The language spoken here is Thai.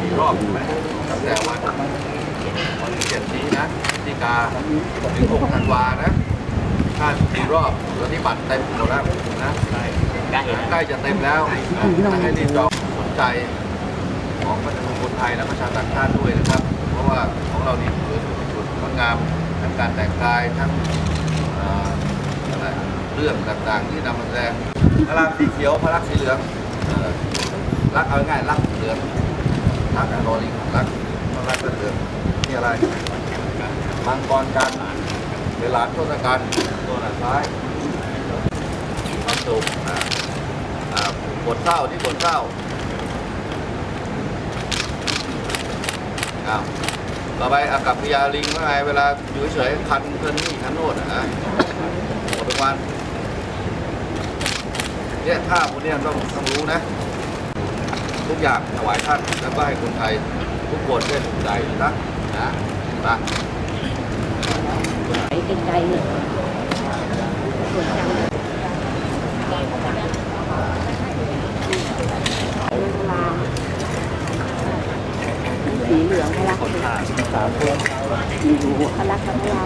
กี่รอบไหมตั้งแต่วันวันที่เจ็ดนี้นะพฤศจิกาถึงหกธันวานะถ้ากี่รอบตอนนี้บัตรเต็มหมดแล้วนะใกล้จะเต็มแล้วนะให้รีบจองสนใจของประชาชนคนไทยและประชาต่างชาติด้วยนะครับ เพราะว่าของเรานี่ถือเป็นจุดงดงามทั้งการแต่งกายทั้งเรื่องต่างๆที่นำมาแสดงพระรักสีเขียวพระรักสีเหลืองรักเอาง่ายรักเหลือง รักโรลิงรักรักเหลืองนี่อะไรมังกรกันเป็นหลานทศกัณฐ์ตัวหน้าซ้ายความสุขอ่าอ่าบทเศร้าที่บทเศร้าอ้าวต่อไปอากับพยาลิงว่าไงเวลาอยู่เฉยคันเพื่อนนี่คันโน่นะนะหมดทุกวันเนี่ยท่าพวกเนี้ยต้องต้องรู้นะ ทุกอย่างถวายท่านแล้วก็ให้คนไทยทุกคนได้สนใจนะนะนะไปไกลๆเนี่ยสวนจังเลยเวลาสีเหลืองพลักษณ์สามคนพลักษณ์พลา